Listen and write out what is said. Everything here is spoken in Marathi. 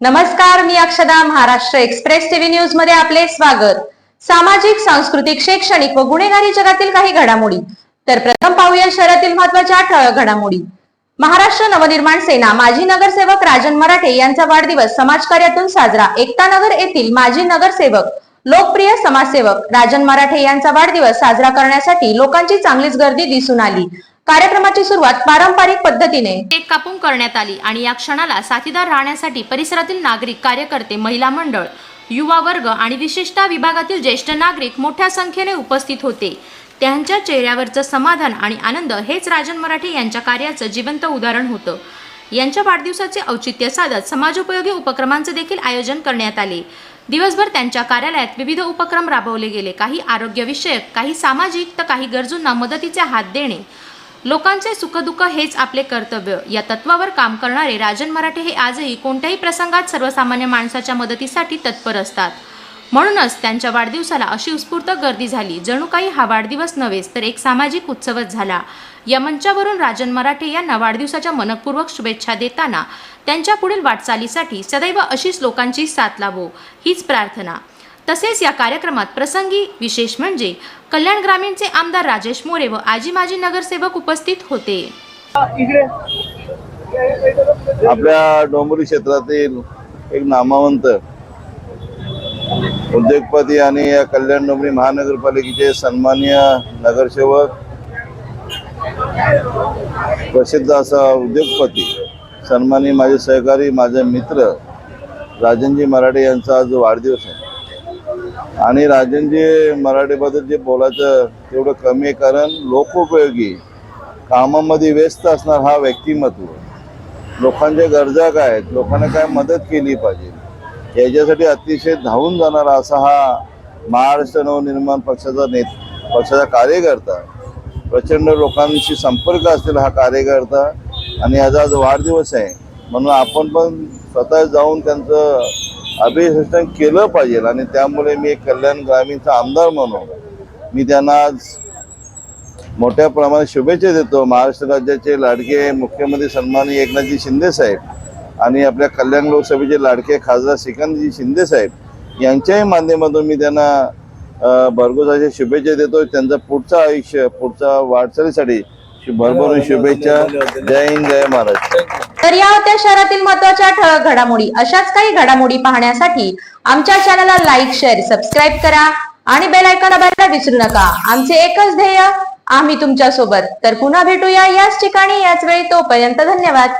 नमस्कार मी अक्षदा महाराष्ट्र एक्सप्रेस टीव्ही न्यूजमध्ये आपले स्वागत. सामाजिक सांस्कृतिक शैक्षणिक व गुन्हेगारी जगातील काही घडामोडी. तर प्रथम पाहूया शहरातील महत्त्वाच्या ठळक घडामोडी. महाराष्ट्र नवनिर्माण सेना माजी नगरसेवक राजन मराठे यांचा वाढदिवस समाजकार्यातून साजरा. एकता नगर येथील माजी नगरसेवक लोकप्रिय समाजसेवक राजन मराठे यांचा वाढदिवस साजरा करण्यासाठी लोकांची चांगलीच गर्दी दिसून आली. कार्यक्रमाची सुरुवात पारंपरिक पद्धतीने. केक कापून करण्यात आली आणि या क्षणाला साथीदार राहण्यासाठी परिसरातील नागरिक कार्यकर्ते महिला मंडळ युवा वर्ग आणि विशेषतः विभागातील ज्येष्ठ नागरिक मोठ्या संख्येने उपस्थित होते. त्यांच्या चेहऱ्यावरचं समाधान आणि आनंद हेच राजन मराठे यांच्या कार्याचं जिवंत उदाहरण होतं. यांच्या वाढदिवसाचे औचित्य साधत समाजोपयोगी उपक्रमांचे देखील आयोजन करण्यात आले. दिवसभर त्यांच्या कार्यालयात विविध उपक्रम राबवले गेले. काही आरोग्यविषयक काही सामाजिक तर काही गरजूंना मदतीचे हात देणे. लोकांचे सुखदुःख हेच आपले कर्तव्य. या तत्वावर काम करणारे राजन मराठे हे आजही कोणत्याही प्रसंगात सर्वसामान्य माणसाच्या मदतीसाठी तत्पर असतात. म्हणूनच त्यांच्या वाढदिवसाला अशी उत्स्फूर्त गर्दी झाली. जणू काही हा वाढदिवस नव्हेच तर एक सामाजिक उत्सवच झाला. या मंचावरून राजन मराठे यांना वाढदिवसाच्या मनपूर्वक शुभेच्छा देताना त्यांच्या पुढील वाटचालीसाठी सदैव अशीच लोकांची साथ लाभो हीच प्रार्थना. तसेच या कार्यक्रमात प्रसंगी विशेष म्हणजे कल्याण ग्रामीणचे आमदार राजेश मोरे व आजी माजी नगरसेवक उपस्थित होते. आपल्या डोंबिवली क्षेत्रातील एक नामवंत उद्योगपती आणि या कल्याण डोंबिवली महानगरपालिकेचे सन्माननीय नगरसेवक प्रसिद्ध असा उद्योगपती सन्माननीय माझे सहकारी माझे मित्र राजनजी मराठे यांचा आज वाढदिवस आहे. आणि राजनजी मराठीबद्दल जे बोलायचं तेवढं कमी आहे कारण लोकोपयोगी कामामध्ये व्यस्त असणार हा व्यक्तिमत्व. लोकांच्या गरजा काय आहेत? लोकांना काय मदत केली पाहिजे? याच्यासाठी अतिशय धावून जाणारा असा हा महाराष्ट्र नवनिर्माण पक्षाचा नेत पक्षाचा कार्यकर्ता. प्रचंड लोकांशी संपर्क असलेला हा कार्यकर्ता. आणि याचा आज वाढदिवस आहे. म्हणून आपण पण स्वतः जाऊन त्यांचं अभिषेचन केलं पाहिजे आणि त्यामुळे मी एक कल्याण ग्रामीणचा आमदार म्हणून मी त्यांना आज मोठ्या प्रमाणात शुभेच्छा देतो. महाराष्ट्र राज्याचे लाडके मुख्यमंत्री सन्मानी एकनाथजी शिंदे साहेब आणि आपल्या कल्याण लोकसभेचे लाडके खासदार श्रीकांतजी शिंदे साहेब यांच्याही माध्यमातून मी त्यांना भरघोसाच्या शुभेच्छा देतो त्यांचं पुढचं आयुष्य पुढच्या वाटचालीसाठी भरभरून शुभेच्छा. जय हिंद जय महाराष्ट्र तर या होत्या शहरातील महत्त्वाच्या ठळक घडामोडी. अशाच काही घडामोडी पाहण्यासाठी आमच्या चॅनलला लाईक शेअर सबस्क्राईब करा आणि बेल आयकॉन दाबायला विसरू नका. आमचे एकच ध्येय आम्ही तुमच्यासोबत तर पुन्हा भेटूया याच ठिकाणी याच वेळी तोपर्यंत धन्यवाद.